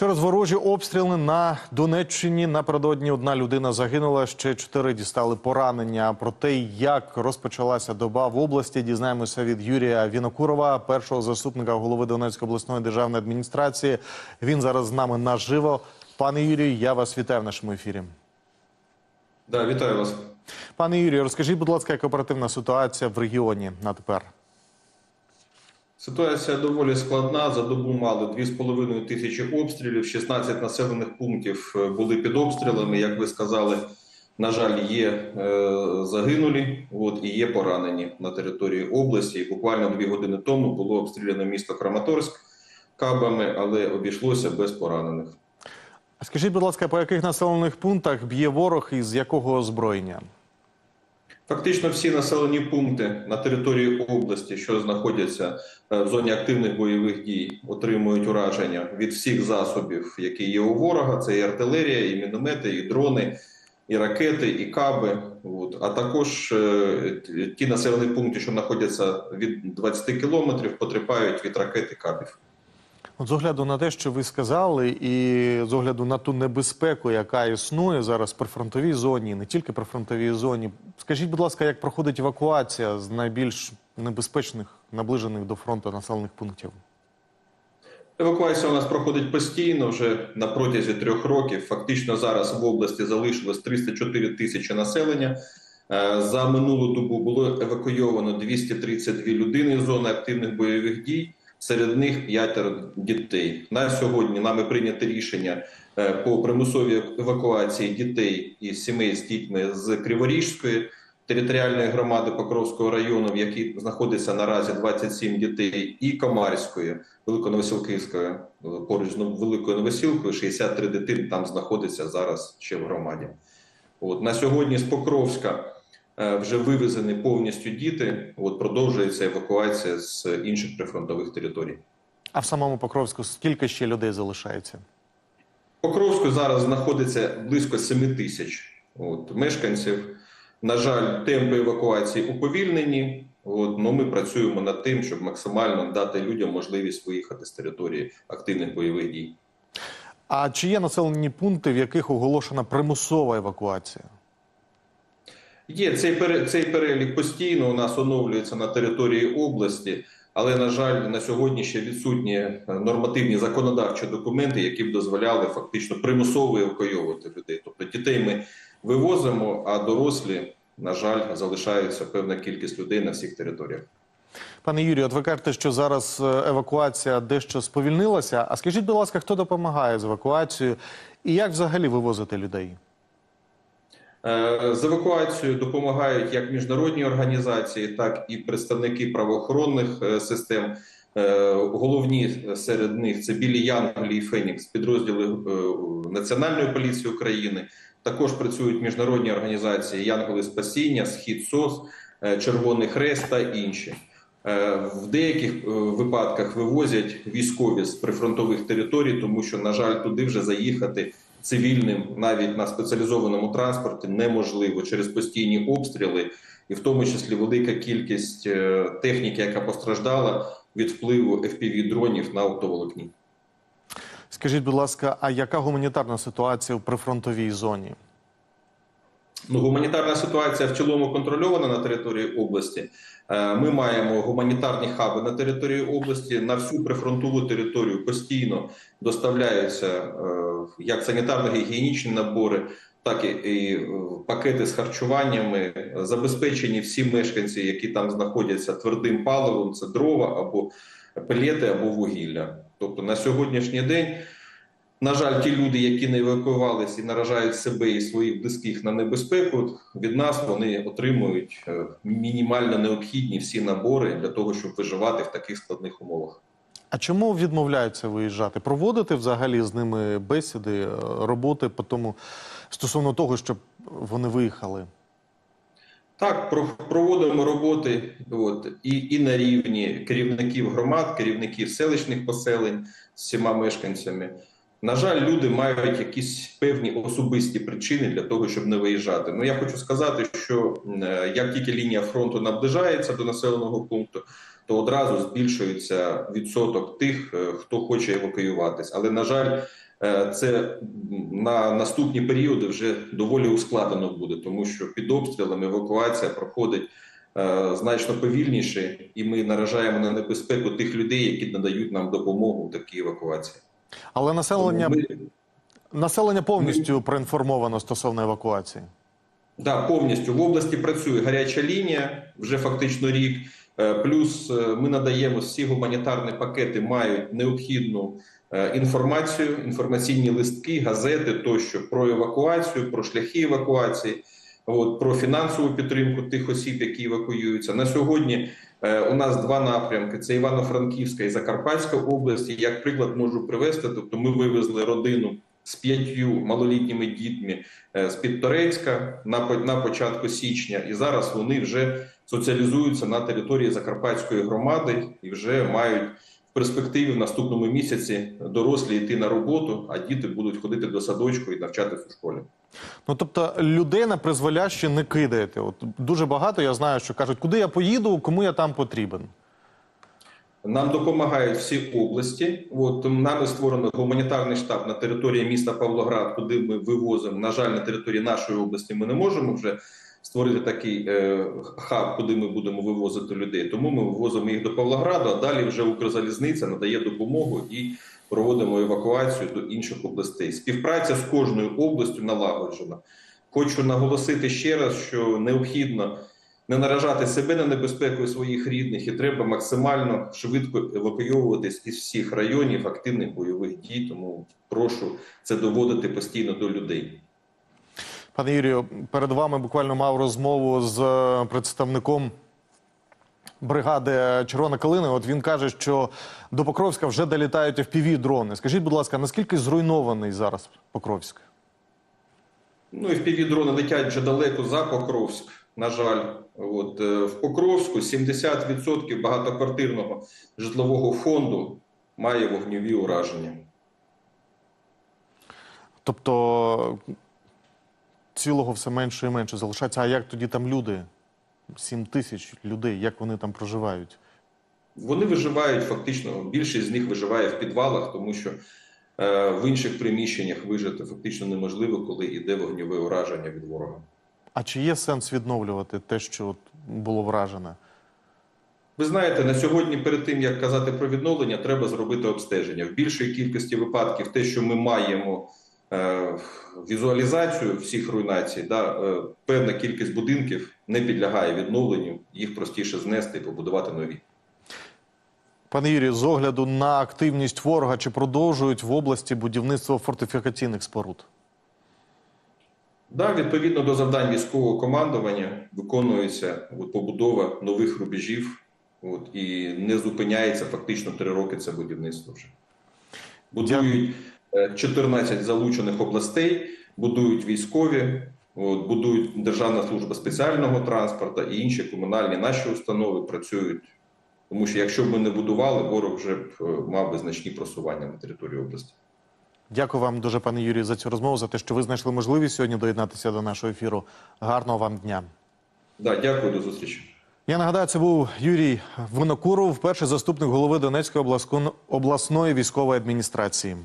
Через ворожі обстріли на Донеччині напередодні одна людина загинула, ще чотири дістали поранення. Про те, як розпочалася доба в області, дізнаємося від Юрія Вінокурова, першого заступника голови Донецької обласної державної адміністрації. Він зараз з нами наживо. Пане Юрію, я вас вітаю в нашому ефірі. Да, вітаю вас. Пане Юрію, розкажіть, будь ласка, як оперативна ситуація в регіоні на тепер? Ситуація доволі складна. За добу мали 2,5 тисячі обстрілів. 16 населених пунктів е, були під обстрілами. Як ви сказали, на жаль, є е, загинулі. От і є поранені на території області. Буквально дві години тому було обстріляно місто Краматорськ кабами, але обійшлося без поранених. Скажіть, будь ласка, по яких населених пунктах б'є ворог і з якого озброєння? Фактично всі населені пункти на території області, що знаходяться е, в зоні активних бойових дій, отримують ураження від всіх засобів, які є у ворога. Це і артилерія, і міномети, і дрони, і ракети, і каби. От. А також е, ті населені пункти, що знаходяться від 20 кілометрів, потерпають від ракет і кабів. З огляду на те, що ви сказали, і з огляду на ту небезпеку, яка існує зараз при фронтовій зоні, не тільки при фронтовій зоні, скажіть, будь ласка, як проходить евакуація з найбільш небезпечних, наближених до фронту населених пунктів? Евакуація у нас проходить постійно вже на протязі трьох років. Фактично зараз в області залишилось 304 тисячі населення. Е, За минулу добу було евакуйовано 232 людини з зони активних бойових дій. Серед них п'ятеро дітей. На сьогодні нами прийнято рішення е, по примусовій евакуації дітей і сімей з дітьми з Криворіжської територіальної громади Покровського району, в якій знаходиться наразі 27 дітей, і Комарської Великоновосілківської поруч з Великою Новосілкою 63 дитини там знаходиться зараз ще в громаді. От на сьогодні з Покровська вже вивезені повністю діти. От продовжується евакуація з інших прифронтових територій. А в самому Покровську скільки ще людей залишається? В Покровську зараз знаходиться близько 7 тисяч от, мешканців. На жаль, темпи евакуації уповільнені. От, но ми працюємо над тим, щоб максимально дати людям можливість виїхати з території активних бойових дій. А чи є населені пункти, в яких оголошена примусова евакуація? Є цей цей перелік постійно у нас оновлюється на території області, але на жаль, на сьогодні ще відсутні е, нормативні законодавчі документи, які б дозволяли фактично примусово евакуйовувати людей. Тобто дітей ми вивозимо, а дорослі, на жаль, залишаються певна кількість людей на всіх територіях. Пане Юрію, от ви кажете, що зараз е, евакуація дещо сповільнилася. А скажіть, будь ласка, хто допомагає з евакуацією і як взагалі вивозити людей? Е, З евакуацією допомагають як міжнародні організації, так і представники правоохоронних е, систем. Е, Головні серед них це білі Янголі і Фенікс, підрозділи Національної поліції України. Також працюють міжнародні організації Янголи Спасіння, Схід СОС, Червоний Хрест та інші. В деяких випадках вивозять військові з прифронтових територій, тому що, на жаль, туди вже заїхати цивільним навіть на спеціалізованому транспорті неможливо через постійні обстріли, і в тому числі велика кількість е, техніки, яка постраждала від впливу fpv дронів на оптоволокні. Скажіть, будь ласка, а яка гуманітарна ситуація в прифронтовій зоні? Ну, гуманітарна ситуація в цілому контрольована на території області. Е, Ми маємо гуманітарні хаби на території області. На всю прифронтову територію постійно доставляються е, як санітарно-гігієнічні набори, так і, е, пакети з харчуваннями. Забезпечені всі мешканці, які там знаходяться твердим паливом, це дрова або пелети, або вугілля. Тобто на сьогоднішній день. На жаль, ті люди, які не евакуювалися і наражають себе і своїх близьких на небезпеку, від нас вони отримують е, мінімально необхідні всі набори для того, щоб виживати в таких складних умовах. А чому відмовляються виїжджати? Проводити взагалі з ними бесіди, е, роботи по тому стосовно того, щоб вони виїхали? Так, проводимо роботи от, і, і на рівні керівників громад, керівників селищних поселень з всіма мешканцями. На жаль, люди мають якісь певні особисті причини для того, щоб не виїжджати. Ну я хочу сказати, що е, як тільки лінія фронту наближається до населеного пункту, то одразу збільшується відсоток тих, е, хто хоче евакуюватись. Але на жаль, е, це на наступні періоди вже доволі ускладнено буде, тому що під обстрілами евакуація проходить значно повільніше, і ми наражаємо на небезпеку тих людей, які надають нам допомогу в такій евакуації. Але населення, ми- населення повністю проінформовано стосовно евакуації. Да, повністю в області працює гаряча лінія вже фактично рік. Е, Плюс е, ми надаємо всі гуманітарні пакети, мають необхідну е, інформацію, інформаційні листки, газети тощо про евакуацію, про шляхи евакуації, от, про фінансову підтримку тих осіб, які евакуюються. На сьогодні у нас два напрямки: це Івано-Франківська і Закарпатська області. Як приклад можу привести, тобто ми вивезли родину з п'ятью малолітніми дітьми з Підторецька на початку січня, і зараз вони вже соціалізуються на території Закарпатської громади і вже мають в перспективі в наступному місяці дорослі йти на роботу, а діти будуть ходити до садочку і навчатися у школі. Ну тобто людей на призволяще не кидаєте. От дуже багато я знаю, що кажуть, куди я поїду, кому я там потрібен. Нам допомагають всі області. От нами створено гуманітарний штаб на території міста Павлоград, куди ми вивозимо. На жаль, на території нашої області ми не можемо вже створити такий е, хаб, куди ми будемо вивозити людей. Тому ми вивозимо їх до Павлограду. А далі вже Укрзалізниця надає допомогу і проводимо евакуацію до інших областей. Співпраця з кожною областю налагоджена. Хочу наголосити ще раз, що необхідно не наражати себе на небезпеку своїх рідних, і треба максимально швидко евакуйовуватись із всіх районів активних бойових дій. Тому прошу це доводити постійно до людей. Пане Юрію, перед вами буквально мав розмову з е, представником бригади Червона Калина. От він каже, що до Покровська вже долітають fpv дрони. Скажіть, будь ласка, наскільки зруйнований зараз Покровськ? Ну впіві дрони летять вже далеко за Покровськ. На жаль, от е, в Покровську 70% багатоквартирного житлового фонду має вогневі ураження. Тобто цілого все менше і менше залишається. А як тоді там люди? Сім тисяч людей, як вони там проживають? Вони виживають фактично. Більшість з них виживає в підвалах, тому що е, в інших приміщеннях вижити фактично неможливо, коли йде вогневе ураження від ворога. А чи є сенс відновлювати те, що от було вражене? Ви знаєте, на сьогодні, перед тим як казати про відновлення, треба зробити обстеження. В більшій кількості випадків, те, що ми маємо візуалізацію всіх руйнацій, да, е, певна кількість будинків не підлягає відновленню, їх простіше знести і побудувати нові. Пане Юрію, з огляду на активність ворога, чи продовжують в області будівництво фортифікаційних споруд? Да, відповідно до завдань військового командування виконується от, побудова нових рубежів, от, і не зупиняється фактично три роки це будівництво вже. Будують е, 14 залучених областей, будують військові, от, будують Державна служба спеціального транспорту і інші комунальні наші установи працюють. Тому що якщо б ми не будували, ворог вже б е, мав би значні просування на території області. Дякую вам дуже, пане Юрію, за цю розмову, за те, що ви знайшли можливість сьогодні доєднатися до нашого ефіру. Гарного вам дня. Да, дякую, до зустрічі. Я нагадаю, це був Юрій Винокуров, перший заступник голови Донецької обласної військової адміністрації.